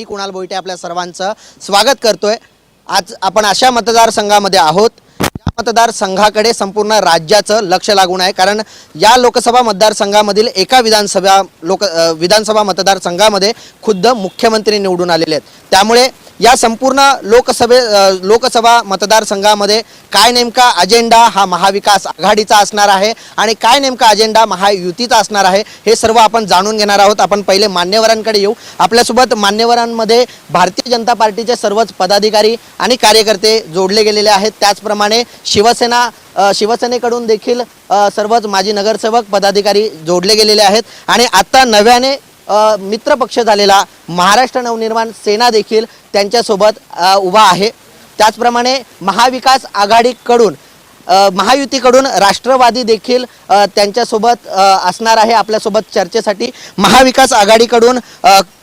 मी कुणाल बोईटे आपल्या सर्वांचं स्वागत करतोय. आज आपण अशा मतदारसंघामध्ये आहोत. मतदारसंघाकडे संपूर्ण राज्याचं लक्ष लागून आहे. कारण या लोकसभा मतदारसंघामधील एका विधानसभा लोक विधानसभा मतदारसंघामध्ये खुद्द मुख्यमंत्री निवडून आलेले आहेत. त्यामुळे या संपूर्ण लोकसभे लोकसभा मतदारसंघामध्ये काय नेमका अजेंडा हा महाविकास आघाडीचा असणार आहे आणि काय नेमका अजेंडा महायुतीचा असणार आहे हे सर्व आपण जाणून घेणार आहोत. आपण पहिले मान्यवरांकडे येऊ. आपल्यासोबत मान्यवरांमध्ये भारतीय जनता पार्टीचे सर्वच पदाधिकारी आणि कार्यकर्ते जोडले गेलेले आहेत. त्याचप्रमाणे शिवसेना शिवसेनेकडून देखील सर्वच माजी नगरसेवक पदाधिकारी जोडले गेलेले आहेत. आणि आता नव्याने मित्रपक्ष झालेला महाराष्ट्र नवनिर्माण सेना देखील त्यांच्यासोबत उभा आहे. त्याचप्रमाणे महाविकास आघाडीकडून महायुतीकडून राष्ट्रवादी देखील त्यांच्यासोबत असणार आहे आपल्यासोबत चर्चेसाठी. महाविकास आघाडीकडून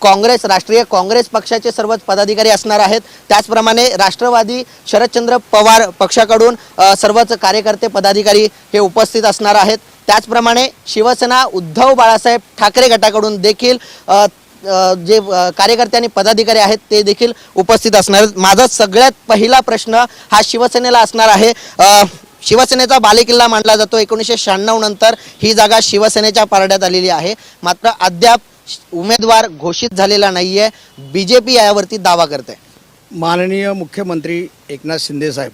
काँग्रेस राष्ट्रीय काँग्रेस पक्षाचे सर्वच पदाधिकारी असणार आहेत. त्याचप्रमाणे राष्ट्रवादी शरदचंद्र पवार पक्षाकडून सर्वच कार्यकर्ते पदाधिकारी हे उपस्थित असणार आहेत. त्याचप्रमाणे शिवसेना उद्धव बाळासाहेब ठाकरे गटाकडून देखील जे कार्यकर्ते आणि पदाधिकारी आहेत ते देखील उपस्थित असणार आहेत. माझा सगळ्यात पहिला प्रश्न हा शिवसेनेला असणार आहे. शिवसेनेचा बालेकिल्ला मानला जातो. एकोणीसशे शहाण्णव नंतर ही जागा शिवसेनेच्या पारड्यात आलेली आहे. मात्र अद्याप उमेदवार घोषित झालेला नाही आहे बी जे पी यावरती दावा करते माननीय मुख्यमंत्री एकनाथ शिंदे साहेब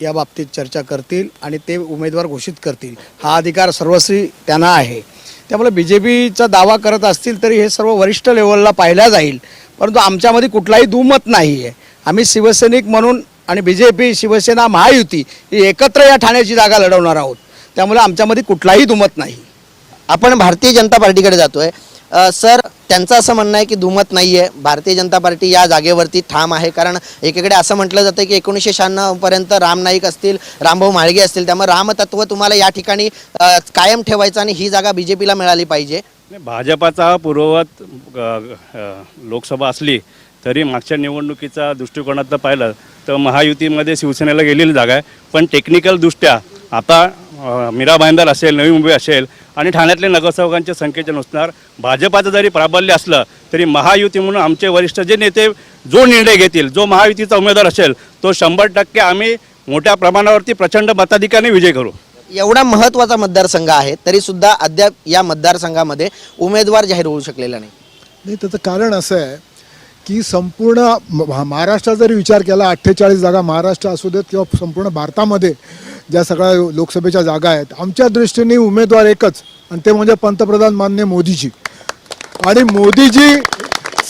या बाबतीत चर्चा करतील आणि ते उमेदवार घोषित करतील. हा अधिकार सर्वस्वी त्यांना आहे. त्यामुळे बी जे पीचा दावा करत असतील तरी हे सर्व वरिष्ठ लेवलला पाहिल्या जाईल. परंतु आमच्यामध्ये कुठलाही दुमत नाही आहे आम्ही शिवसैनिक म्हणून आणि B J P Shiv Sena Mahayuti ही एकत्र या ठाण्याची जागा लढवणार आहोत. त्यामुळे आमच्यामध्ये कुठलाही दुमत नाही. आपण भारतीय जनता पार्टीकडे जातोय. सर त्यांचं असं म्हणणं आहे की दुमत नाही आहे भारतीय जनता पार्टी या जागेवरती ठाम आहे. कारण एकीकडे असं म्हटलं जातं की एकोणीसशे शहाण्णवपर्यंत राम नाईक असतील रामभाऊ माळगे असतील त्यामुळे रामतत्व तुम्हाला या ठिकाणी कायम ठेवायचं आणि ही जागा बी जे पीला मिळाली पाहिजे. भाजपाचा पूर्ववत लोकसभा असली तरी मागच्या निवडणुकीचा दृष्टिकोनात पाहिलं तर महायुतीमध्ये शिवसेनेला गेलेली जागा आहे. पण टेक्निकलदृष्ट्या आता मीरा भाईंदर असेल नवी मुंबई असेल आणि ठाण्यातले नगरसेवकांच्या संख्येचे नुसार भाजपाचं जरी प्राबल्य असलं तरी महायुती म्हणून आमचे वरिष्ठ जे नेते जो निर्णय घेतील जो महायुतीचा उमेदवार असेल तो शंभर टक्के आम्ही मोठ्या प्रमाणावरती प्रचंड मताधिकाने विजय करू. एवढा महत्त्वाचा मतदारसंघ आहे तरी सुद्धा अद्याप या मतदारसंघामध्ये उमेदवार जाहीर होऊ शकलेला नाही. नाही त्याचं कारण असं आहे की संपूर्ण महाराष्ट्रात जरी विचार केला अठ्ठेचाळीस जागा महाराष्ट्र असू देत किंवा संपूर्ण भारतामध्ये ज्या सगळ्या लोकसभेच्या जागा आहेत आमच्या दृष्टीने उमेदवार एकच आणि ते म्हणजे पंतप्रधान मान्य मोदीजी. आणि मोदीजी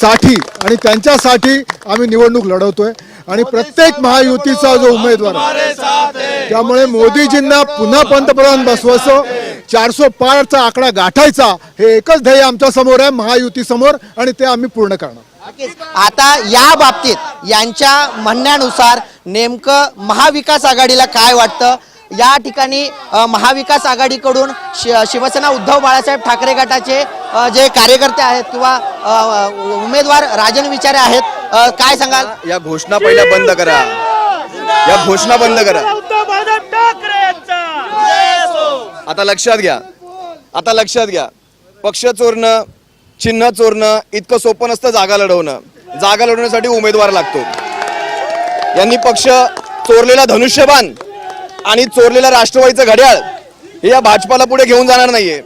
साठी आणि त्यांच्यासाठी आम्ही निवडणूक लढवतोय. आणि प्रत्येक महायुतीचा जो उमेदवार आहे त्यामुळे मोदीजींना पुन्हा पंतप्रधान बसवायचं. चारशे पारचा आकडा गाठायचा हे एकच ध्येय आमच्यासमोर आहे महायुती समोर आणि ते आम्ही पूर्ण करणार. आता या बाबतीत यांच्या म्हणण्यानुसार नेमकं महाविकास आघाडीला काय वाटतं? या ठिकाणी महाविकास आघाडीकडून शि- शिवसेना उद्धव बाळासाहेब ठाकरे गटाचे जे कार्यकर्ते आहेत किंवा उमेदवार राजन विचारे आहेत काय सांगाल? या घोषणा पहिल्या बंद करा. या घोषणा बंद करा. आता लक्षात घ्या. आता लक्षात घ्या. पक्ष चोरणं चिन्ह चोरणं इतकं सोपं नसतं जागा लढवणं. जागा लढवण्यासाठी उमेदवार लागतो. यांनी पक्ष चोरलेला धनुष्यबाण आणि चोरलेला राष्ट्रवादीचं घड्याळ हे या भाजपाला पुढे घेऊन जाणार नाहीये.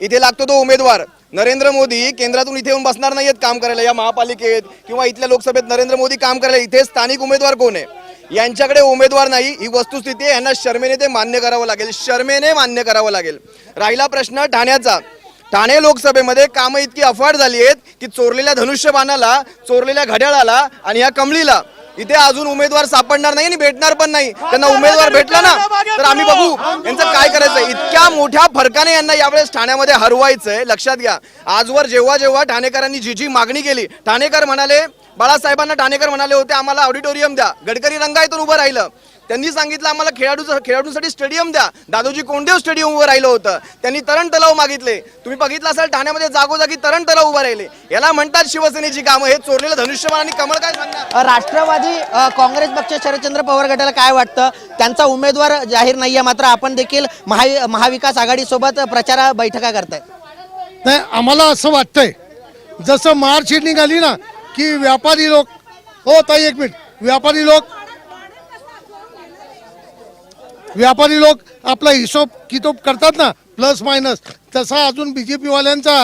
इथे लागतो तो उमेदवार. नरेंद्र मोदी केंद्रातून इथे येऊन बसणार नाहीयेत काम करायला. या महापालिकेत किंवा इथल्या लोकसभेत नरेंद्र मोदी काम करायला इथे स्थानिक उमेदवार कोण आहे? यांच्याकडे उमेदवार नाही. ही वस्तुस्थिती आहे. यांना शर्मेने ते मान्य करावं लागेल. शर्मेने मान्य करावं लागेल. राहिला प्रश्न ठाण्याचा. ठाणे लोकसभेमध्ये कामं इतकी अफाट झाली आहेत की चोरलेल्या धनुष्यबाणाला चोरलेल्या घड्याळाला आणि या कमळीला इथे अजून उमेदवार सापडणार नाही आणि भेटणार पण नाही. त्यांना उमेदवार भेटला ना तर आम्ही बघू यांचं काय करायचंय इतक्या मोठ्या फरकाने यांना यावेळेस ठाण्यामध्ये हरवायचंय. लक्षात घ्या आजवर जेव्हा जेव्हा ठाणेकरांनी जी जी मागणी केली ठाणेकर म्हणाले बाळासाहेबांना ठाणेकर म्हणाले होते आम्हाला ऑडिटोरियम द्या. गडकरी रंगायतून उभं राहिलं. त्यांनी सांगितलं आम्हाला खेळाडू खेळाडूंसाठी स्टेडियम द्या. दादोजी कोंडदेव स्टेडियम उभं राहिलं होतं. त्यांनी तरण तलाव मागितले. तुम्ही बघितलं असाल ठाण्यामध्ये जागोजागी तरण तलाव उभं राहिले. याला म्हणतात शिवसेनेची कामं. हे चोरलेलं धनुष्यबाण आणि कमळ काय सांगणार? राष्ट्रवादी काँग्रेस पक्ष शरदचंद्र पवार गटाला काय वाटतं? त्यांचा उमेदवार जाहीर नाहीये मात्र आपण देखील महा महाविकास आघाडीसोबत प्रचार बैठका करताय. नाही आम्हाला असं वाटतंय जसं मार्च निघाली ना की व्यापारी लोक हो ताई एक मिनिट. व्यापारी लोक व्यापारी लोक आपला हिशोब कितोब करतात ना प्लस मायनस तसा अजून बी जे पीवाल्यांचा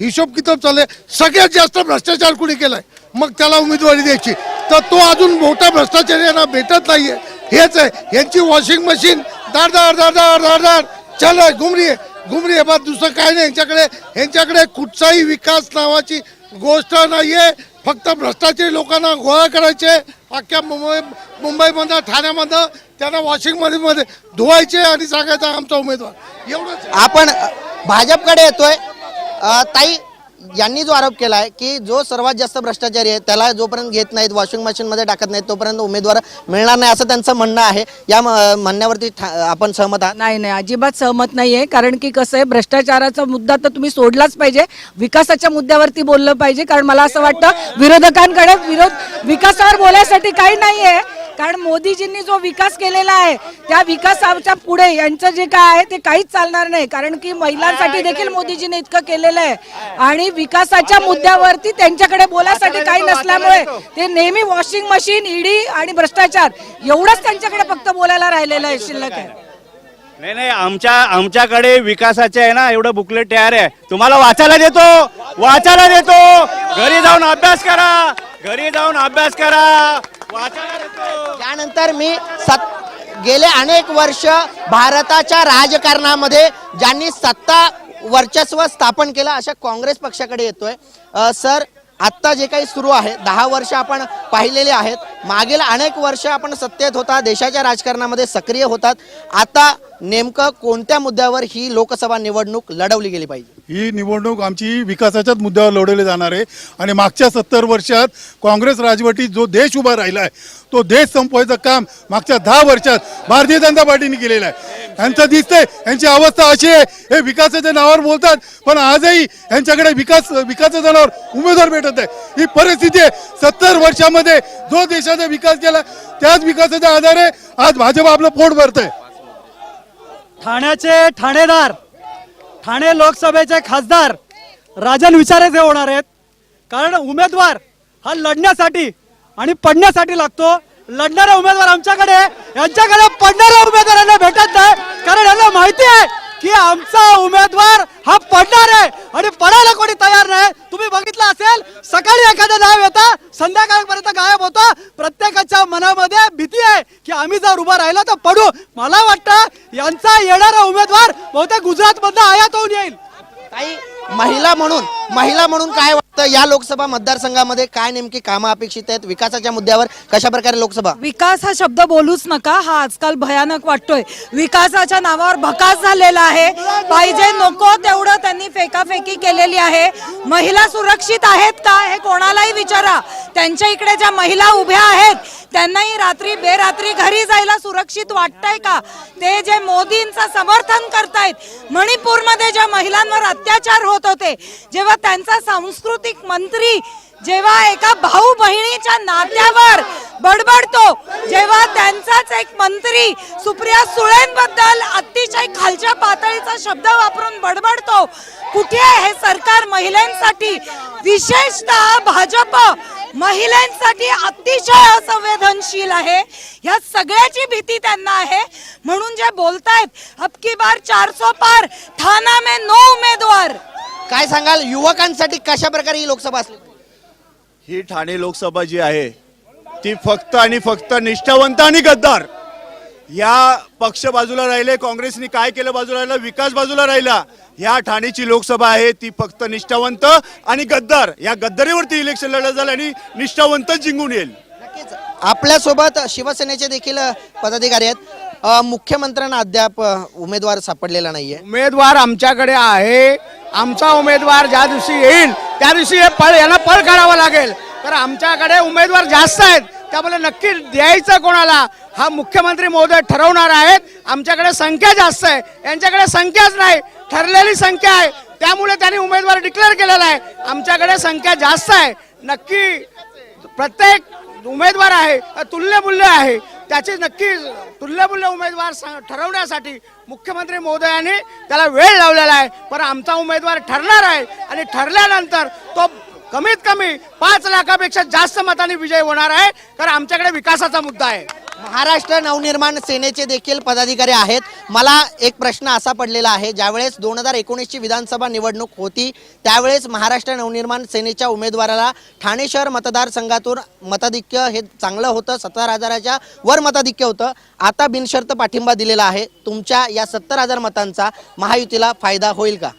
हिशोब किताब चालले सगळ्यात जास्त भ्रष्टाचार कुणी केलाय? मग त्याला उमेदवारी द्यायची. तर तो अजून मोठा भ्रष्टाचार यांना भेटत नाहीये. हेच आहे. यांची वॉशिंग मशीन दार दार दार दार दार दार चल घुमरी घुमरी आहे बा दुसरं काय नाही. यांच्याकडे यांच्याकडे कुठचाही विकास नावाची गोष्ट नाहीये. फक्त भ्रष्टाचारी लोकांना गोळा करायचे. अख्ख्या मुंबई मुंबईमधनं ठाण्यामधनं त्यांना वॉशिंग मशीनमध्ये धुवायचे आणि सांगायचा आमचा उमेदवार. एवढंच. आपण भाजपकडे येतोय. ताई यांनी जो आरोप केला आहे की जो सर्वात जास्त भ्रष्टाचारी आहे त्याला जोपर्यंत घेत नाहीत वॉशिंग मशीनमध्ये टाकत नाहीत तोपर्यंत उमेदवार मिळणार नाही असं त्यांचं म्हणणं आहे. या म्हणण्यावरती आपण सहमत आहात? नाही नाही अजिबात सहमत नाहीये. कारण की कसं आहे भ्रष्टाचाराचा मुद्दा तर तुम्ही सोडलाच पाहिजे. विकासाच्या मुद्द्यावरती बोललं पाहिजे. कारण मला असं वाटतं विरोधकांकडे विरोध विकासावर बोलायसाठी काही नाहीये. कारण मोदीजींनी जो विकास केलेला आहे त्या विकासाच्या पुढे यांचं जे काय आहे ते काहीच चालणार नाही. कारण की महिलांसाठी देखील मोदीजीने इतकं केलेलं आहे. आणि विकासाच्या मुद्द्यावरती त्यांच्याकडे बोलायसाठी काही नसल्यामुळे ते नेहमी वॉशिंग मशीन ईडी आणि भ्रष्टाचार एवढंच त्यांच्याकडे फक्त बोलायला राहिलेलं आहे शिल्लक आहे. नाही नाही आमच्या आमच्याकडे विकासाचे आहे ना एवढं बुकलेट तयार आहे. तुम्हाला वाचायला देतो वाचायला देतो. घरी जाऊन अभ्यास करा घरी जाऊन अभ्यास करा. वाचायला देतो. त्यानंतर मी सत गेले अनेक वर्ष भारताच्या राजकारणामध्ये ज्यांनी सत्ता वर्चस्व स्थापन केलं अशा काँग्रेस पक्षाकडे येतोय. सर आत्ता जे काही सुरू आहे दहा वर्ष आपण पाहिलेले आहेत. मागील अनेक वर्ष आपण सत्तेत होता देशाच्या राजकारणामध्ये सक्रिय होतात. आता नेमकं कोणत्या मुद्द्यावर ही लोकसभा निवडणूक लढवली गेली पाहिजे? ही निवडणूक आमची विकासाच्याच मुद्द्यावर लढवली जाणार आहे. आणि मागच्या सत्तर वर्षात काँग्रेस राजवटीत जो देश उभा राहिला आहे तो देश संपवायचं काम मागच्या दहा वर्षात भारतीय जनता पार्टीने केलेलं आहे. यांचं दिसतंय यांची अवस्था अशी आहे हे विकासाच्या नावावर बोलतात पण आजही यांच्याकडे विकास विकासाच्या नावावर उमेदवार भेटत आहे. ही परिस्थिती आहे. सत्तर वर्षामध्ये जो देशाचा विकास केला त्याच विकासाच्या आधारे आज भाजप आपलं पोट भरतंय. ठाण्याचे ठाणेदार ठाणे लोकसभेचे खासदार राजन विचारेचे होणार आहेत कारण उमेदवार हा लढण्यासाठी आणि पडण्यासाठी लागतो. लढणारा उमेदवार आमच्याकडे यांच्याकडे पडणाऱ्या उमेदवारांना भेटत नाही कारण यांना माहिती आहे की आमचा उमेदवार हा पडणार आहे. आणि पडायला कोणी तयार नाही. तुम्ही बघितलं असेल सकाळी एखादा नाव येतं संध्याकाळपर्यंत गायब होतं. प्रत्येकाच्या मनामध्ये भीती आहे की आम्ही जर उभा राहिलो तर पडू. मला वाटतं यांचा येणारा उमेदवार बहुतेक गुजरात मधनं आयात होऊन येईल. काही महिला म्हणून महिला म्हणून काय वाटतं तर या लोकसभा मतदारसंघामध्ये काय नेमकी कामं अपेक्षित आहेत? विकासाच्या मुद्द्यावर कशा प्रकारे लोकसभा? विकास हा शब्द बोलूच नका हा आजकाल भयानक वाटतोय. विकासाच्या नावावर भकास झालेला आहे. पाहिजे नको तेवढं त्यांनी फेकाफेकी केलेली आहे. महिला सुरक्षित आहेत का? हे कोणालाही विचारा. त्यांच्या इकडे ज्या महिला उभ्या आहेत त्यांनाही रात्री बेरात्री घरी जायला सुरक्षित वाटतंय का? ते जे मोदींचं समर्थन करतायत मणिपूरमध्ये ज्या महिलांवर अत्याचार होत होते जेव्हा त्यांचा सांस्कृतिक मंत्री जेव्हा एका भाऊ बहिणीच्या नात्यावर बडबडतो जेव्हा त्यांचाच एक मंत्री सुप्रिया सुळेंबद्दल अतिशय खालच्या पातळीचा शब्द वापरून बडबडतो कुठे आहे हे सरकार महिलांसाठी? विशेषतः भाजप महिलांसाठी अतिशय असंवेदनशील आहे. ह्या सगळ्याची भीती त्यांना आहे. म्हणून जे बोलतायत अबकी बार चारसो पार ठाणा मे नो उमेदवार. काय सांगाल? युवकांसाठी कशा प्रकारे ही लोकसभा असली ही ठाणे लोकसभा जी आहे ती फक्त आणि फक्त निष्ठावंत आणि गद्दार. या पक्ष बाजूला राहिले काँग्रेसने काय केलं बाजूला राहिलं? विकास बाजूला राहिला. ह्या ठाणेची लोकसभा आहे ती फक्त निष्ठावंत आणि गद्दार. या गद्दारीवरती इलेक्शन लढलं झालं आणि निष्ठावंत जिंकून येईल. आपल्यासोबत शिवसेनेचे देखील पदाधिकारी आहेत. मुख्यमंत्र्यांना अद्याप उमेदवार सापडलेला नाहीये. उमेदवार आमच्याकडे आहे. आमचा उमेदवार ज्या दिवशी येईल त्या दिवशी हे पळ यांना पळ काढावा लागेल. तर आमच्याकडे उमेदवार जास्त आहेत त्यामुळे नक्की द्यायचं कोणाला हा मुख्यमंत्री महोदय ठरवणार आहेत. आमच्याकडे संख्या जास्त आहे. यांच्याकडे संख्याच नाही. ठरलेली संख्या आहे. त्यामुळे त्यांनी उमेदवार डिक्लेअर केलेला आहे. आमच्याकडे संख्या जास्त आहे. नक्की प्रत्येक उमेदवार आहे तुल्यमूल्य आहे. त्याचे नक्की तुल्यमूल्य उमेदवार ठरवण्यासाठी मुख्यमंत्री महोदयाने त्याला वेळ लावलेला आहे. पण आमचा उमेदवार ठरणार आहे आणि ठरल्यानंतर तो कमीत कमी पाच लाखापेक्षा जास्त मतांनी विजय होणार आहे. कारण आमच्याकडे विकासाचा मुद्दा आहे. महाराष्ट्र नवनिर्माण सेनेचे देखील पदाधिकारी आहेत. मला एक प्रश्न असा पडलेला आहे. ज्यावेळेस दोन हजार एकोणीसची विधानसभा निवडणूक होती त्यावेळेस महाराष्ट्र नवनिर्माण सेनेच्या उमेदवाराला ठाणे शहर मतदारसंघातून मताधिक्य हे चांगलं होतं सत्तर हजाराच्या वर मताधिक्य होतं. आता बिनशर्त पाठिंबा दिलेला आहे. तुमच्या या सत्तर हजार मतांचा महायुतीला फायदा होईल का?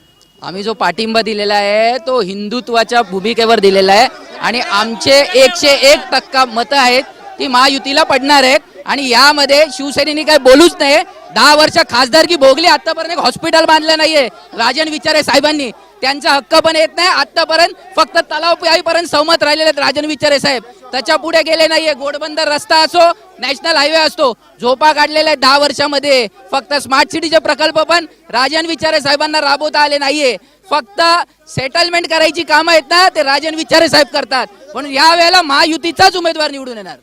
आम्ही जो पाठिंबा दिलेला आहे तो हिंदुत्वाच्या भूमिकेवर दिलेला आहे. आणि आमचे एकशे एक टक्का मतं आहेत ती महायुतीला पडणार आहेत. आणि यामध्ये शिवसेनेनी काय बोलूच नाही दहा वर्ष खासदारकी भोगली आतापर्यंत एक हॉस्पिटल बांधलं नाहीये. राजन विचारे साहेबांनी. त्यांचा हक्क पण येत नाही. आतापर्यंत फक्त तलाव पर्यंत सहमत राहिलेले आहेत राजन विचारे साहेब. त्याच्या पुढे गेले नाहीये. गोडबंदर रस्ता असो नॅशनल हायवे असतो झोपा काढलेल्या आहेत दहा वर्षामध्ये. फक्त स्मार्ट सिटीचे प्रकल्प पण राजन विचारे साहेबांना राबवता आले नाहीये. फक्त सेटलमेंट करायची कामं आहेत ना ते राजन विचारे साहेब करतात. पण या वेळेला महायुतीचाच उमेदवार निवडून येणार.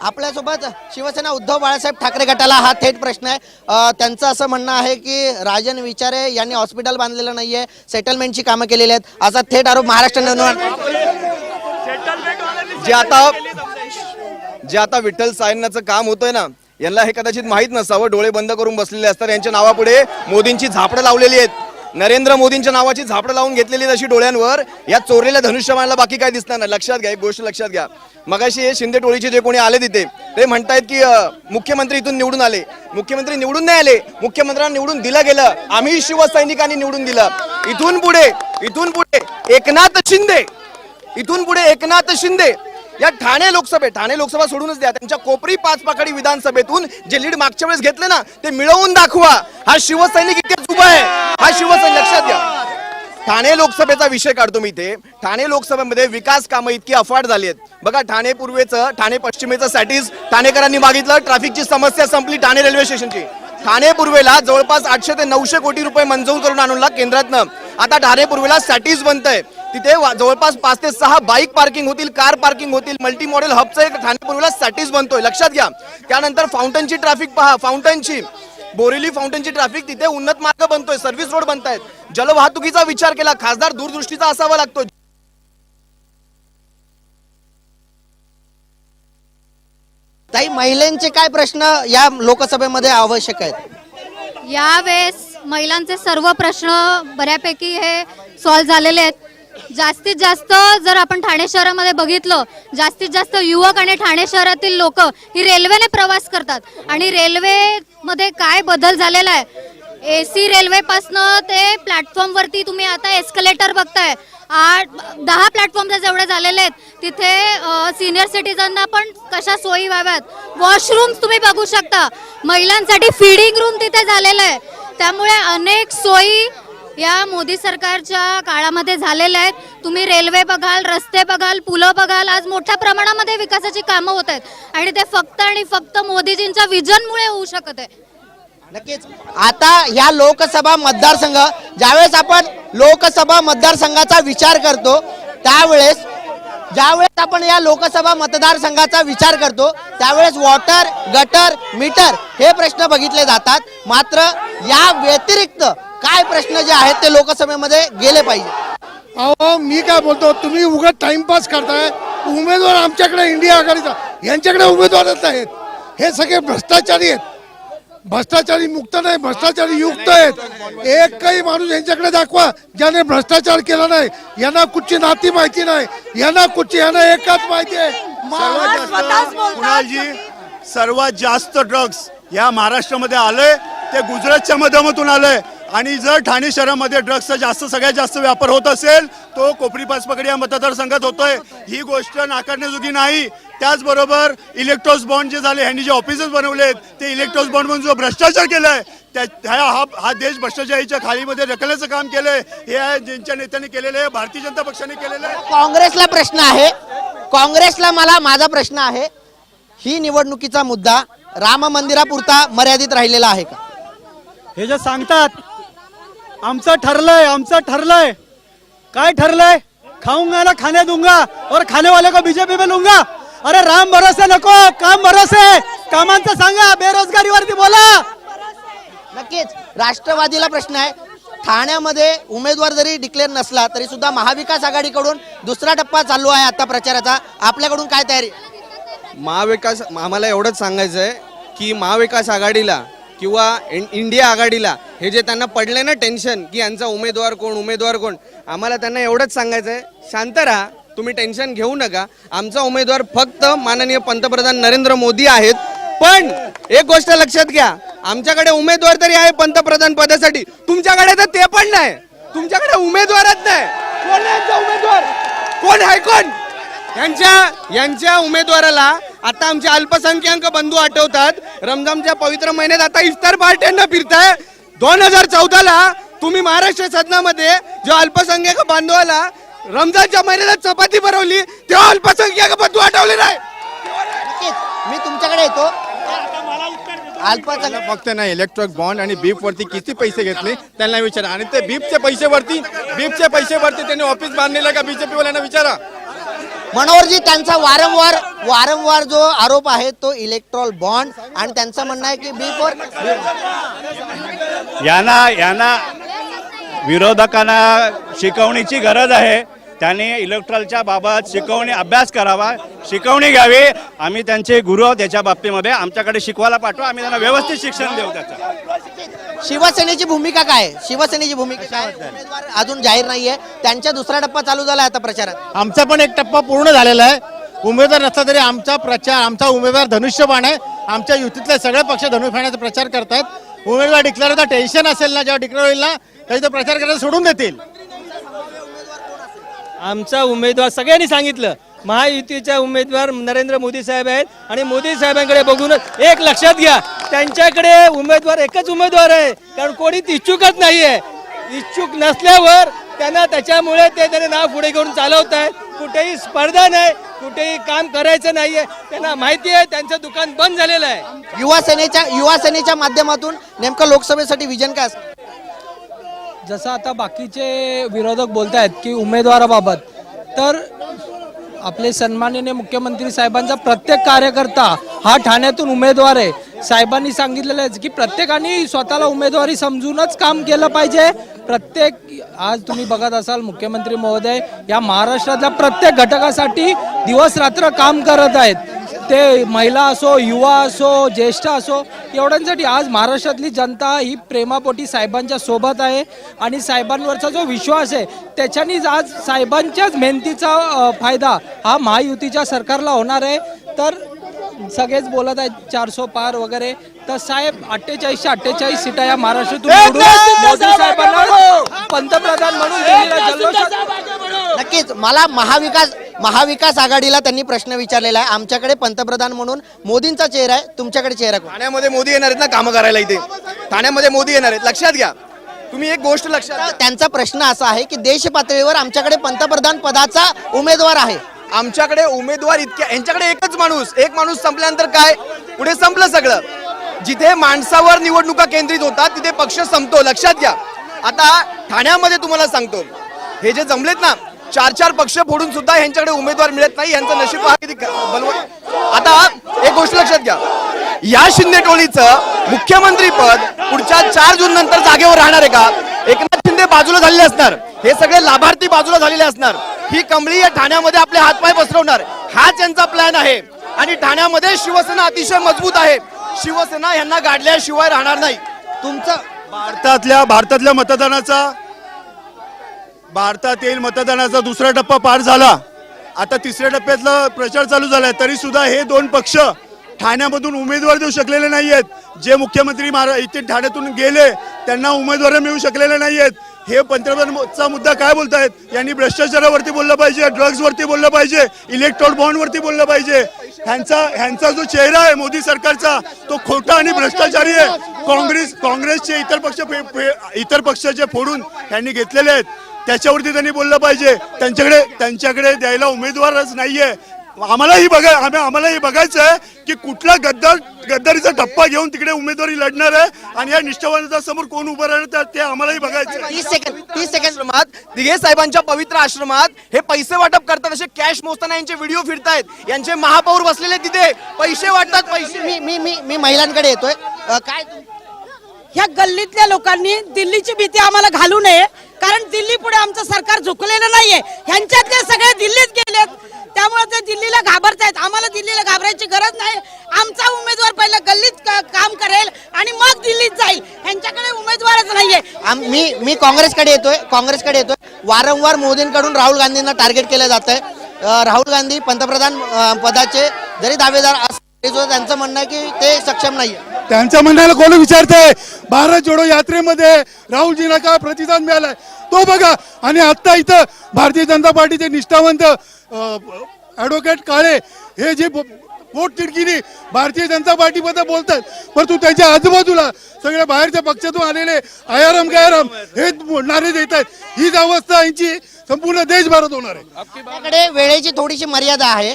आपल्यासोबत शिवसेना उद्धव बाळासाहेब ठाकरे गटाला हा थेट प्रश्न आहे. त्यांचं असं म्हणणं आहे की राजन विचारे यांनी हॉस्पिटल बांधलेलं नाहीये सेटलमेंटची कामं केलेली आहेत. असा थेट आरोप महाराष्ट्र नवनिर्माण जे आता जे आता विठ्ठल सायनाचं काम होतंय ना यांना हे कदाचित माहीत नसावं. डोळे बंद करून बसलेले असतात. यांच्या नावापुढे मोदींची झापडं लावलेली आहेत. नरेंद्र मोदींच्या नावाची झापडं लावून घेतलेली अशी डोळ्यांवर. या चोरलेल्या धनुष्यमानाला बाकी काय दिसणार नाही. लक्षात घ्या एक गोष्ट लक्षात घ्या. मगाशी हे शिंदे टोळीचे जे कोणी आले तिथे ते म्हणतायत की मुख्यमंत्री इथून निवडून आले. मुख्यमंत्री निवडून नाही आले. मुख्यमंत्र्यांना निवडून दिलं गेलं. आम्ही शिवसैनिकांनी निवडून दिलं. इथून पुढे इथून पुढे एकनाथ शिंदे इथून पुढे एकनाथ शिंदे या ठाणे लोकसभे ठाणे लोकसभा सोडूनच द्या. त्यांच्या कोपरी पाच पाकडी विधानसभेतून जे लीड मागच्या वेळेस घेतले ना ते मिळवून दाखवा. हा शिवसैनिक इतकेच उभा आहे. हा शिवसैनिक लक्षात घ्या. ठाणे लोकसभेचा विषय काढतो मी इथे. ठाणे लोकसभेमध्ये विकास कामं इतकी अफाट झाली आहेत. बघा ठाणे पूर्वेचं ठाणे पश्चिमेचं सॅटीज ठाणेकरांनी मागितलं. ट्रॅफिकची समस्या संपली ठाणे रेल्वे स्टेशनची. ठाणे पूर्वेला जवळपास आठशे ते नऊशे कोटी रुपये मंजूर करून आणून केंद्रातनं. आता ठाणे पूर्वेला सॅटीज बनतंय. तिथे जवळपास पाच ते सहा बाईक पार्किंग होतील कार पार्किंग होतील. मल्टी मॉडेल हबचं एक ठाणे पूर्वेला सॅटीज बनतोय. लक्षात घ्या. त्यानंतर फाउंटनची ट्रॅफिक पहा. फाउंटनची. बोरिली फाउंटनची ट्रॅफिक तिथे उन्नत मार्ग बनतोय. Service road बनतायत. जलवाहतुकीचा विचार केला. खासदार दूरदृष्टीचा असावा लागतो. ताई महिलांचे काय प्रश्न या लोकसभेमध्ये आवश्यक आहेत? यावेळेस महिलांचे सर्व प्रश्न बऱ्यापैकी हे सॉल्व्ह झालेले आहेत. जास्तीत जास्त जर आपण ठाणे शहरामध्ये बघितलं जास्तीत जास्त युवक आणि ठाणे शहरातील लोक ही रेल्वेने प्रवास करतात. आणि रेल्वेमध्ये काय बदल झालेला आहे? ए सी रेल्वेपासनं ते प्लॅटफॉर्मवरती तुम्ही आता एस्कलेटर बघताय. आठ दहा प्लॅटफॉर्म जेवढे झालेले आहेत. तिथे सिनियर सिटीजनना पण कशा सोयी व्हाव्यात? वॉशरूम्स तुम्ही बघू शकता. महिलांसाठी फीडिंग रूम तिथे झालेलं आहे. त्यामुळे अनेक सोयी या मोदी सरकारच्या काळामध्ये झालेल्या आहेत. तुम्ही रेल्वे बघाल रस्ते बघाल पुलं बघाल आज मोठ्या प्रमाणामध्ये विकासाची कामं होत आहेत. आणि ते फक्त आणि फक्त मोदीजींच्या विजनमुळे होऊ शकत आहे. नक्कीच. आता या लोकसभा मतदारसंघ ज्यावेळेस आपण लोकसभा मतदारसंघाचा विचार करतो त्यावेळेस ज्यावेळेस आपण या लोकसभा मतदारसंघाचा विचार करतो त्यावेळेस वॉटर गटर मीटर हे प्रश्न बघितले जातात. मात्र या व्यतिरिक्त काय प्रश्न जे आहेत ते लोकसभेमध्ये गेले पाहिजे. अहो मी काय बोलतो तुम्ही उघड टाइमपास करताय. उमेदवार आमच्याकडे इंडिया आघाडीचा. यांच्याकडे उमेदवारच आहेत हे सगळे भ्रष्टाचारी आहेत. भ्रष्टाचारी मुक्त नाही भ्रष्टाचारी युक्त आहेत. एकही माणूस यांच्याकडे दाखवा ज्याने भ्रष्टाचार केला नाही. यांना कुठची नाती माहिती नाही. यांना कुठची यांना एकच माहिती आहे. कुणालजी सर्वात जास्त ड्रग्स या महाराष्ट्रामध्ये आलंय ते गुजरातच्या माध्यमातून आलंय. आणि जर ठाणे शहरामध्ये ड्रग्सचा जास्त सगळ्यात जास्त व्यापार होत असेल तो कोपरी पाचपकडी या मतदारसंघात होतोय. ही गोष्ट नाकारण्याजोगी नाही. त्याचबरोबर इलेक्ट्रॉस बॉन्ड जे झाले ह्यांनी जे ऑफिसेस बनवलेत ते इलेक्ट्रॉस बॉन्ड म्हणून जो भ्रष्टाचार केलाय त्या ह्या हा हा देश भ्रष्टाचारीच्या खालीमध्ये ढकलण्याचं काम केलंय. हे आहे ज्यांच्या नेत्यांनी केलेलं आहे भारतीय जनता पक्षाने केलेलं आहे. काँग्रेसला प्रश्न आहे. काँग्रेसला मला माझा प्रश्न आहे ही निवडणुकीचा मुद्दा राम मंदिरापुरता मर्यादित राहिलेला आहे का? हे जे सांगतात आमचं ठरलंय आमचं ठरलंय. काय ठरलंय? खाऊंगा ना खाने दूंगा और खाने वाले को बीजेपी में लूंगा. अरे राम भरोसे नको काम भरोसे. कामांचं सांगा बेरोजगारीवरती बोला. नक्कीच राष्ट्रवादीला प्रश्न आहे. ठाण्यामध्ये उमेदवार जरी डिक्लेअर नसला तरी सुद्धा महाविकास आघाडीकडून दुसरा टप्पा चालू आहे आता प्रचाराचा. आपल्याकडून काय तयारी? महाविकास आम्हाला एवढंच सांगायचं आहे की महाविकास आघाडीला किंवा इंडिया आघाडीला हे जे त्यांना पडले ना टेन्शन की यांचा उमेदवार कोण उमेदवार कोण आम्हाला त्यांना एवढंच सांगायचं आहे शांत राहा. तुम्ही टेन्शन घेऊ नका. आमचा उमेदवार फक्त माननीय पंतप्रधान नरेंद्र मोदी आहेत. पण एक गोष्ट लक्षात घ्या आमच्याकडे उमेदवार तरी आहे पंतप्रधान पदासाठी. तुमच्याकडे तर ते पण नाही. तुमच्याकडे उमेदवारच नाही. कोण आहे यांचा उमेदवार? कोण आहे कोण? यांच्या यांच्या उमेदवाराला आता आमचे अल्पसंख्याक बंधू आठवतात. रमजानच्या पवित्र महिन्यात आता इफ्तार पार्ट्यांना फिरताय. दोन हजार चौदाला तुम्ही महाराष्ट्र सदनामध्ये जो अल्पसंख्याक बांधवाला रमजानच्या महिन्यात चपाती भरवली तेव्हा अल्पसंख्याक बंधू आठवले नाही. नक्कीच मी तुमच्याकडे येतो. अल्पसंख्याक फक्त ना इलेक्ट्रॉनिक बॉन्ड आणि बीप वरती किती पैसे घेतले त्यांना विचारा. आणि ते बीपचे पैसे वरती बीपचे पैसे वरती त्यांनी ऑफिस बांधलेलं का बीजेपी वाल्यांना विचारा. मनोहरजी त्यांचा वारंवार वारंवार जो आरोप आहे तो इलेक्ट्रॉल बॉन्ड आणि त्यांचं म्हणणं आहे की बी फोर यांना यांना विरोधकांना शिकवणीची गरज आहे. त्यांनी इलेक्ट्रॉलच्या बाबत शिकवणी अभ्यास करावा शिकवणी घ्यावी. आम्ही त्यांचे गुरु आहोत त्याच्या बाबतीमध्ये. आमच्याकडे शिकवायला पाठवा. आम्ही त्यांना व्यवस्थित शिक्षण देऊ त्याचं. शिवसेनेची भूमिका काय आहे? शिवसेनेची भूमिका काय आहे? उमेदवार अजून जाहीर नाहीये. त्यांच्या दुसरा टप्पा चालू झाला आता प्रचारात. आमचा पण एक टप्पा पूर्ण झालेला आहे. उमेदवार नसला तरी आमचा प्रचार आमचा उमेदवार धनुष्यबाण आहे. आमच्या युतीतले सगळे पक्ष धनुष्यबाणाचा प्रचार करतात उमेदवार डिक्लेअर होता टेन्शन असेल ना जेव्हा डिक्लेअर होईल ना तेव्हा तो प्रचार करायला सोडून देतील. आमचा उमेदवार सगळ्यांनी सांगितलं महायुतीचा उमेदवार नरेंद्र मोदी साहेब आहेत आणि मोदी साहेबांकडे बघूनच एक लक्षात घ्या त्यांच्याकडे उमेदवार एकच उमेदवार आहे कारण कोणीच इच्छुकच नाही आहे इच्छुक नसल्यावर त्यांना त्याच्यामुळे ते त्याने नाव पुढे घेऊन चालवत आहेत कुठेही स्पर्धा नाही कुठेही काम करायचं नाहीये. त्यांना माहिती आहे त्यांचं दुकान बंद झालेलं आहे. युवा सेनेच्या युवा सेनेच्या माध्यमातून नेमकं लोकसभेसाठी विजन काय असतं? जसं आता बाकीचे विरोधक बोलत आहेत की उमेदवाराबाबत तर आपले सन्माननीय मुख्यमंत्री साहेबांचा प्रत्येक कार्यकर्ता हा ठाण्यातून उमेदवार आहे. साहेबांनी सांगितलेलं आहे की प्रत्येकाने स्वतःला उमेदवारी समजूनच काम केलं पाहिजे. प्रत्येक आज तुम्ही बघत असाल मुख्यमंत्री महोदय या महाराष्ट्रातल्या प्रत्येक घटकासाठी दिवस रात्र काम करत आहेत. ते महिला असो युवा असो ज्येष्ठ असो एवढ्यांसाठी आज महाराष्ट्रातली जनता ही प्रेमापोटी साहेबांच्या सोबत आहे. आणि साहेबांवरचा जो विश्वास आहे त्याच्यानीच आज साहेबांच्याच मेहनतीचा फायदा हा महायुतीच्या सरकारला होणार आहे. तर सगळेच बोलत आहेत चारसो पार वगैरे. तर साहेब अठ्ठेचाळीसशे अठ्ठेचाळीस सीटा या महाराष्ट्रातून निवडून मोदी साहेबांना पंतप्रधान म्हणून नक्कीच मला महाविकास महाविकास आघाडीला त्यांनी प्रश्न विचारलेला आहे. आमच्याकडे पंतप्रधान म्हणून मोदींचा चेहरा आहे. तुमच्याकडे चेहरा कोण? ठाण्यामध्ये मोदी येणार आहेत ना कामं करायला इथे? ठाण्यामध्ये मोदी येणार आहेत. लक्षात घ्या. तुम्ही एक गोष्ट लक्षात घ्या. त्यांचा प्रश्न असा आहे की देश पातळीवर आमच्याकडे पंतप्रधान पदाचा उमेदवार आहे. आमच्याकडे उमेदवार इतक्या यांच्याकडे एकच माणूस. एक माणूस संपल्यानंतर काय? पुढे संपलं सगळं. जिथे माणसावर निवडणुका केंद्रित होतात तिथे पक्ष संपतो. लक्षात घ्या. आता ठाण्यामध्ये तुम्हाला सांगतो. हे जे जमलेत ना चार चार पक्ष फोडून सुद्धा यांच्याकडे उमेदवार मिळत नाही यांचं नशीब बलवत आता एक गोष्ट लक्षात घ्या. या शिंदे टोळीचं मुख्यमंत्री पद पुढच्या चार जून नंतर जागेवर राहणार आहे का? एकनाथ शिंदे बाजूला झालेले असणार. हे सगळे लाभार्थी बाजूला झालेले असणार. ही कमळी या ठाण्यामध्ये आपले हातपाय पसरवणार. हाच यांचा प्लॅन आहे. आणि ठाण्यामध्ये शिवसेना अतिशय मजबूत आहे. शिवसेना यांना गाडल्याशिवाय राहणार नाही. तुमचं भारतातल्या भारतातल्या मतदानाचा भारतातील मतदानाचा दुसरा टप्पा पार झाला. आता तिसऱ्या टप्प्यातला प्रचार चालू झालाय. तरी सुद्धा हे दोन पक्ष ठाण्यामधून उमेदवार देऊ शकलेले नाही आहेत जे मुख्यमंत्री महारा इथे ठाण्यातून गेले त्यांना उमेदवार मिळू शकलेले नाही आहेत हे पंतप्रधानचा मुद्दा काय बोलतायत? यांनी भ्रष्टाचारावरती बोललं पाहिजे ड्रग्जवरती बोललं पाहिजे इलेक्ट्रॉन बॉन्ड वरती बोललं पाहिजे. ह्यांचा ह्यांचा जो चेहरा आहे मोदी सरकारचा तो खोटा आणि भ्रष्टाचारी आहे. काँग्रेस काँग्रेसचे इतर पक्ष फे- फे- इतर पक्षाचे फोडून त्यांनी घेतलेले आहेत त्याच्यावरती त्यांनी बोललं पाहिजे. त्यांच्याकडे त्यांच्याकडे द्यायला उमेदवारच नाहीये. आम्हालाही बघा आम्ही आम्हालाही बघायचं आहे की कुठला गद्दार गद्दारीचा टप्पा घेऊन तिकडे उमेदवारी लढणार आहे आणि या निष्ठावानाच्या समोर कोण उभं राहणार ते आम्हालाही बघायचं आहे तीस सेकंद तीस सेकंद आश्रमात दिघे साहेबांच्या पवित्र आश्रमात हे पैसे वाटप करतात असे कॅश मोजताना यांचे व्हिडिओ फिरतायत. यांचे महापौर बसलेले तिथे. पैसे वाटतात पैसे मी मी मी मी महिलांकडे येतोय. अ, काय ह्या गल्लीतल्या लोकांनी दिल्लीची भीती आम्हाला घालू नये. कारण दिल्ली पुढे आमचं सरकार झुकलेलं नाहीये. ह्यांच्यातले सगळे दिल्लीत गेलेत. त्यामुळे ते दिल्लीला घाबरतायत. आम्हाला दिल्लीला घाबरायची गरज नाही. आमचा उमेदवार पहिला गल्लीत का- काम करेल आणि मग दिल्लीत जाईल. ह्यांच्याकडे उमेदवारच नाहीये. आम- मी मी काँग्रेसकडे येतोय. काँग्रेसकडे येतोय. वारंवार मोदींकडून राहुल गांधींना टार्गेट केलं जात आहे राहुल गांधी पंतप्रधान अ, पदाचे जरी दावेदार असले सुद्धा त्यांचं म्हणणं आहे की ते सक्षम नाही त्यांच्या म्हणण्याला कोण विचारतंय? भारत जोडो यात्रेमध्ये राहुलजींना काय प्रतिसाद मिळालाय? तो बघा. आणि आता इथं भारतीय जनता पार्टीचे निष्ठावंत ॲडव्होकेट काळे हे जे पोट तिडकीने भारतीय जनता पार्टीबद्दल बोलतात परंतु त्याच्या आजूबाजूला सगळ्या बाहेरच्या पक्षातून आलेले आयाराम गयाराम हे नारे देत आहेत. हीच अवस्था यांची संपूर्ण देशभरात होणार आहे. आपल्याकडे वेळेची थोडीशी मर्यादा आहे.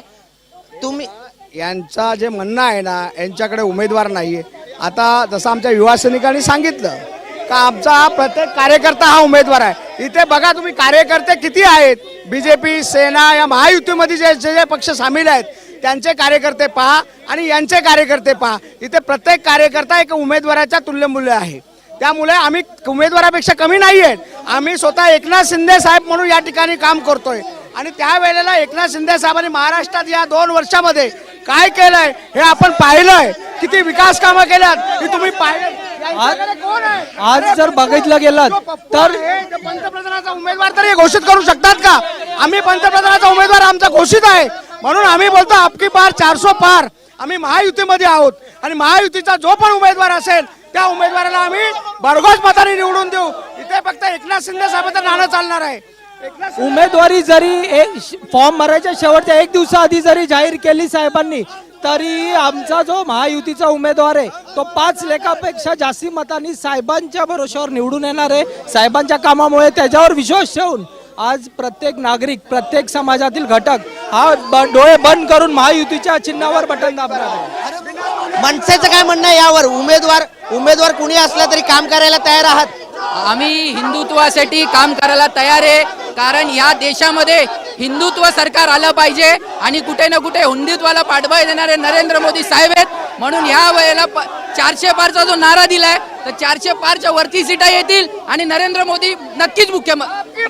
तुम्ही यांचा जे म्हणणं आहे ना यांच्याकडे उमेदवार नाही आहे आता जसं आमच्या युवा सैनिकांनी सांगितलं का आमचा प्रत्येक कार्यकर्ता हा उमेदवार आहे. इथे बघा तुम्ही कार्यकर्ते किती आहेत. बी जे पी सेना या महायुतीमध्ये जे जे जे पक्ष सामील आहेत त्यांचे कार्यकर्ते पहा आणि यांचे कार्यकर्ते पहा. इथे प्रत्येक कार्यकर्ता एक उमेदवाराच्या तुल्यमूल्य आहे. त्यामुळे आम्ही उमेदवारापेक्षा कमी नाही आहेत आम्ही स्वतः एकनाथ शिंदे साहेब म्हणून या ठिकाणी काम करतोय. आणि त्यावेळेला एकनाथ शिंदे साहेबांनी महाराष्ट्रात या दोन वर्षामध्ये काय केलंय हे आपण पाहिलंय. किती विकास कामं केल्यात हे तुम्ही पाहिलं? आज जर बघितलं गेलं तर पंतप्रधानाचा उमेदवार तरी घोषित करू शकतात का? आम्ही पंतप्रधानाचा उमेदवार आमचा घोषित आहे. म्हणून आम्ही बोलतो आपकी पार चारसो पार. आम्ही महायुतीमध्ये आहोत. आणि महायुतीचा जो पण उमेदवार असेल त्या उमेदवाराला आम्ही भरघोस मताने निवडून देऊ. इथे फक्त एकनाथ शिंदे साहेबांचं नाणं चालणार आहे. उमेदवारी जरी एक फॉर्म भरायच्या शेवटच्या एक दिवसाआधी जरी जाहीर केली साहेबांनी तरी आमचा जो महायुतीचा उमेदवार आहे तो पाच लेखापेक्षा जास्ती मतांनी साहेबांच्या भरोश्यावर निवडून येणार आहे. साहेबांच्या कामामुळे त्याच्यावर विश्वास ठेवून आज प्रत्येक नागरिक प्रत्येक समाजातील घटक हा डोळे बंद करून महायुतीच्या चिन्हावर बटन दाबणार आहे. मनसेचं काय म्हणणं आहे यावर? उमेदवार उमेदवार कुणी असला तरी काम करायला तयार आहात? आम्ही हिंदुत्वासाठी काम करायला तयार आहे कारण या देशामध्ये हिंदुत्व सरकार आलं पाहिजे आणि कुठे ना कुठे हिंदुत्वाला पाठबळ देणारे नरेंद्र मोदी साहेब आहेत. म्हणून या वेळेला चारशे पारचा जो नारा दिलाय तर चारशे पारच्या वरती सीटा येतील आणि नरेंद्र मोदी नक्कीच मुख्यमंत्री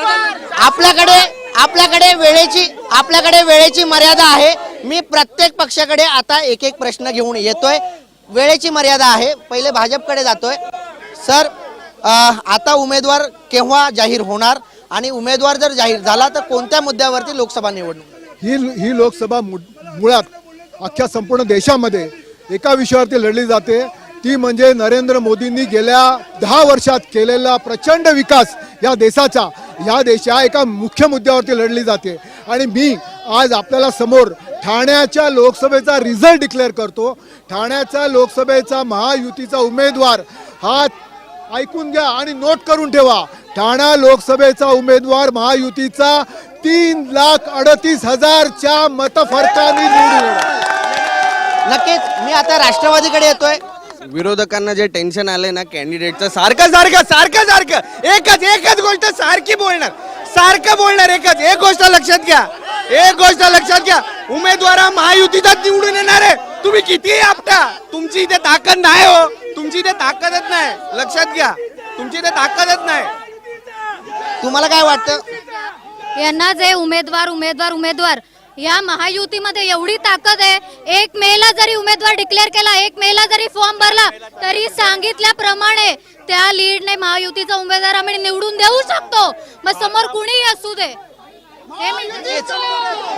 आपल्याकडे आपल्याकडे वेळेची आपल्याकडे वेळेची मर्यादा आहे. मी प्रत्येक पक्षाकडे आता एक एक प्रश्न घेऊन येतोय. वेळेची मर्यादा आहे. पहिले भाजपकडे जातोय. सर आता उमेदवार केव्हा जाहीर होणार? आणि उमेदवार जर जाहीर झाला तर कोणत्या मुद्द्यावरती लोकसभा निवडणूक? ही ही लोकसभा मु- मुळात अख्ख्या संपूर्ण देशामध्ये एका विषयावरती लढली जाते. ती म्हणजे नरेंद्र मोदींनी गेल्या दहा वर्षात केलेला प्रचंड विकास या देशाचा. या देश या एका मुख्य मुद्द्यावरती लढली जाते. आणि मी आज आपल्याला समोर ठाण्याच्या लोकसभेचा रिझल्ट डिक्लेअर करतो. ठाण्याचा लोकसभेचा महायुतीचा उमेदवार हा ऐकून घ्या आणि नोट करून ठेवा. ठाणा लोकसभेचा उमेदवार महायुतीचा तीन लाख अडतीस हजारच्या मतफरकाने निवडून नक्कीच. मी आता राष्ट्रवादीकडे येतोय. विरोधकांना जे टेन्शन आलंय ना कॅन्डिडेटचं सारखं सारखं सारखं सारखं एकच एकच गोष्ट सारखी बोलणार. सारखं बोलणार एकच. एक गोष्ट लक्षात घ्या. एक गोष्ट लक्षात घ्या. उमेदवार हा महायुतीचाच निवडून येणार आहे. तुम्ही कितीही आपटा? तुमची इथे ताकद नाही हो. तुमची इथे ताकदच नाही. लक्षात घ्या. तुमची इथे ताकदच नाही. तुम्हाला काय वाटतं? यांना जे उमेदवार उमेदवार उमेदवार या महायुतीमध्ये एवढी ताकद आहे. एक मेला जरी उमेदवार डिक्लेअर केला एक मेला जरी फॉर्म भरला तरी सांगितल्याप्रमाणे त्या लीडने महायुतीचा उमेदवार आम्ही निवडून देऊ शकतो. मग समोर कुणीही असू दे. हे मी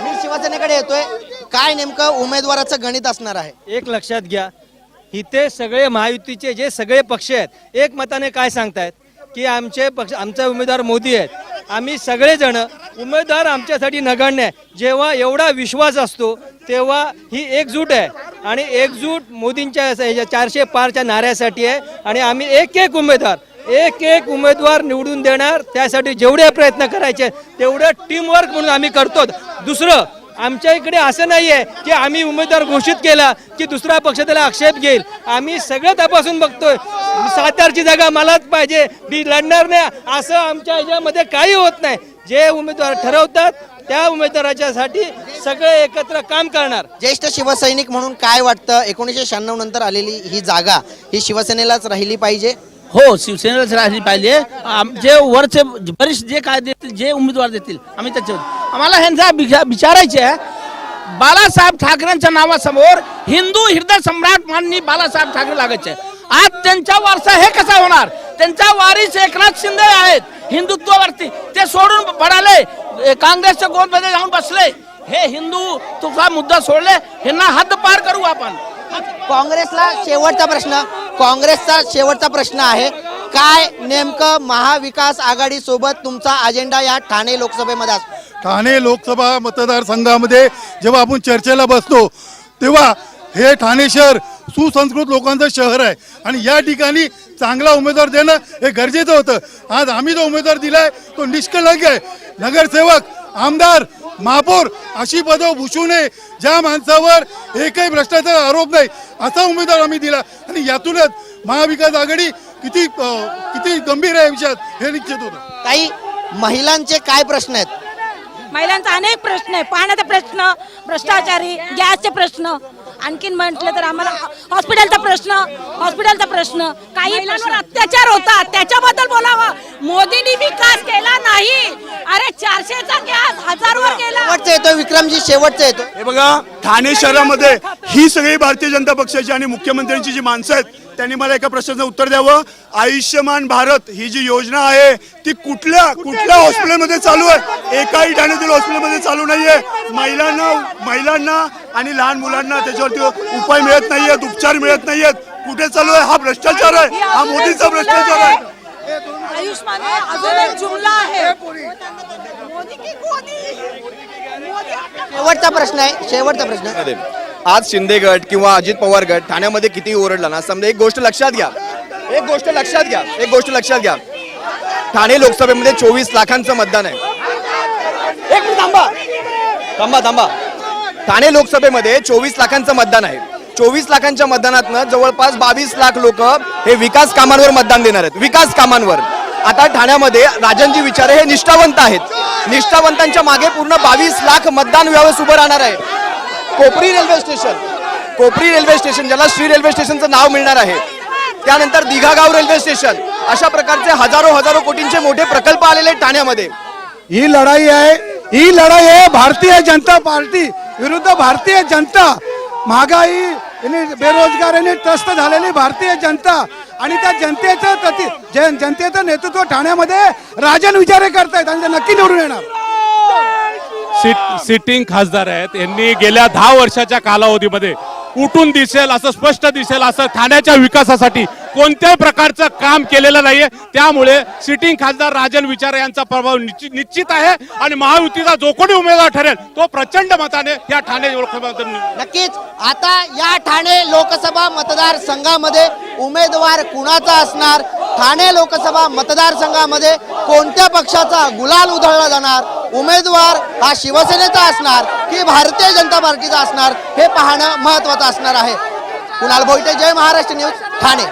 मी शिवसेनेकडे येतोय. काय नेमकं उमेदवाराचं गणित असणार आहे? एक लक्षात घ्या. इथे सगळे महायुतीचे जे सगळे पक्ष आहेत एक मताने काय सांगतायत? की आमचे पक्ष आमचा उमेदवार मोदी आहेत. आम्ही सगळेजण उमेदवार आमच्यासाठी नगण्य आहे. जेव्हा एवढा विश्वास असतो तेव्हा ही एकजूट आहे. आणि एकजूट मोदींच्या चारशे पारच्या नाऱ्यासाठी आहे. आणि आम्ही एक एक उमेदवार एक एक उमेदवार निवडून देणार. त्यासाठी जेवढे प्रयत्न करायचे तेवढं टीमवर्क म्हणून आम्ही करतो दुसरं आमच्या इकडे असं नाही आहे की आम्ही उमेदवार घोषित केला की दुसरा पक्ष त्याला आक्षेप घेईल. आम्ही सगळं तपासून बघतोय. सातारची जागा मलाच पाहिजे. मी लढणार नाही. असं आमच्या ह्याच्यामध्ये काही होत नाही. जे उमेदवार ठरवतात त्या उमेदवाराच्यासाठी सगळे एकत्र काम करणार. ज्येष्ठ शिवसैनिक म्हणून काय वाटतं? एकोणीसशे शहाण्णव नंतर आलेली ही जागा ही शिवसेनेलाच राहिली पाहिजे? हो शिवसेनेलाच राहिली पाहिजे. आम- जे वरचे बरेच जे काय देतील जे उमेदवार देतील आम्ही त्याच्यावर आम्हाला ह्यांचा विचारायचे आहे. बाळासाहेब ठाकरेंच्या नावासमोर हिंदू हृदय सम्राट माननी बाळासाहेब ठाकरे लागायचे. आज त्यांचा वारसा हे कसा होणार? त्यांचा वारीस एकनाथ शिंदे आहेत हिंदुत्वावरती. ते सोडून पडाले. काँग्रेसच्या गोदमध्ये जाऊन बसले. हे हिंदू तुझा मुद्दा सोडले. ह्यांना हद्द पार करू आपण. काँग्रेसला शेवटचा प्रश्न. काँग्रेसचा शेवटचा प्रश्न आहे. काय नेमकं महाविकास आघाडी सोबत तुमचा अजेंडा या ठाणे लोकसभेमध्ये असतो ठाणे लोकसभा मतदारसंघामध्ये जेव्हा आपण चर्चेला बसतो तेव्हा हे ठाणे शहर सुसंस्कृत लोकांचं शहर आहे. आणि या ठिकाणी चांगला उमेदवार देणं हे गरजेचं होतं. आज आम्ही जो उमेदवार दिलाय तो निष्कलंक आहे. नगरसेवक आमदार महापौर अशी पदं भूषू नये. ज्या माणसावर एकही भ्रष्टाचार आरोप नाही असा उमेदवार आम्ही दिला. आणि यातूनच महाविकास आघाडी किती किती गंभीर आहे विषयात हे निश्चित होतं. काही महिलांचे काय प्रश्न आहेत? महिलांचा अनेक प्रश्न आहे. पाण्याचा प्रश्न भ्रष्टाचारी गॅसचे प्रश्न. आणखीन म्हटलं तर आम्हाला हॉस्पिटलचा प्रश्न हॉस्पिटलचा प्रश्न. काही अत्याचार होतात. त्याच्याबद्दल बोलावं. मोदींनी विकास केला नाही. अरे चारशेचा गॅस हजारवर गेला. शेवटचा येतोय विक्रमजी शेवटचा येतोय. हे बघा ठाणे शहरामध्ये ही सगळी भारतीय जनता पक्षाची आणि मुख्यमंत्र्यांची जी माणसं आहेत त्यांनी मला एका प्रश्नाचं उत्तर द्यावं. आयुष्यमान भारत ही जी योजना आहे ती कुठल्या कुठल्या हॉस्पिटलमध्ये चालू आहे? एकाही ठाण्यातील हॉस्पिटलमध्ये चालू नाहीये. महिलांना महिलांना आणि लहान मुलांना त्याच्यावरती उपाय मिळत नाहीयेत उपचार मिळत नाहीयेत. कुठे चालू आहे? हा भ्रष्टाचार आहे. हा मोदीचा भ्रष्टाचार आहे. आयुष्मान हे अजून एक जुमला आहे. मोदी की मोदी मोदी आपल्या शेवटचा प्रश्न आहे. शेवटचा प्रश्न. आज शिंदे गट किंवा अजित पवार गट ठाण्यामध्ये किती ओरडला ना समजा एक गोष्ट लक्षात घ्या. एक गोष्ट लक्षात घ्या एक गोष्ट लक्षात घ्या. ठाणे लोकसभेमध्ये चोवीस लाखांचं मतदान आहे. एक मिनिट थांबा. थांबा थांबा. ठाणे लोकसभेमध्ये चोवीस लाखांचं मतदान आहे. चोवीस लाखांच्या मतदानातनं जवळपास बावीस लाख लोक हे विकास कामांवर मतदान देणार आहेत. विकास कामांवर. आता ठाण्यामध्ये राजनजी विचारे हे निष्ठावंत आहेत. निष्ठावंतांच्या मागे पूर्ण बावीस लाख मतदान व्यवस्थ उभं राहणार आहे. Kopri railway station. Kopri railway station ज्याला श्री रेल्वे स्टेशनचं नाव मिळणार आहे. त्यानंतर दिघागाव रेल्वे स्टेशन. अशा प्रकारचे हजारो हजारो कोटींचे मोठे प्रकल्प आलेले आहेत ठाण्यामध्ये. ही लढाई आहे ही लढाई आहे भारतीय जनता पार्टी विरुद्ध भारतीय जनता. महागाई बेरोजगारीने त्रस्त झालेली भारतीय जनता आणि त्या जनतेचं जनतेचं नेतृत्व ठाण्यामध्ये राजन विचारे करतायत आणि ते नक्की निवडून येणार. सिट सिटिंग खासदार आहेत. यांनी गेल्या दहा वर्षाच्या कालावधीमध्ये उठून दिसेल असं स्पष्ट दिसेल असं ठाण्याच्या विकासासाठी कोणत्याही प्रकारचं काम केलेलं नाहीये. त्यामुळे सिटिंग खासदार राजन विचारे यांचा प्रभाव निश्चित आहे आणि महायुतीचा जो कोणी उमेदवार ठरेल तो प्रचंड मताने या ठाणे नक्कीच. आता या ठाणे लोकसभा मतदारसंघामध्ये उमेदवार कुणाचा असणार? ठाणे लोकसभा मतदारसंघामध्ये कोणत्या पक्षाचा गुलाल उधळला जाणार? उमेदवार हा शिवसेनेचा असणार की भारतीय जनता पार्टीचा असणार हे पाहणं महत्वाचं असणार आहे. कुणाल भोईटे जय महाराष्ट्र न्यूज ठाणे.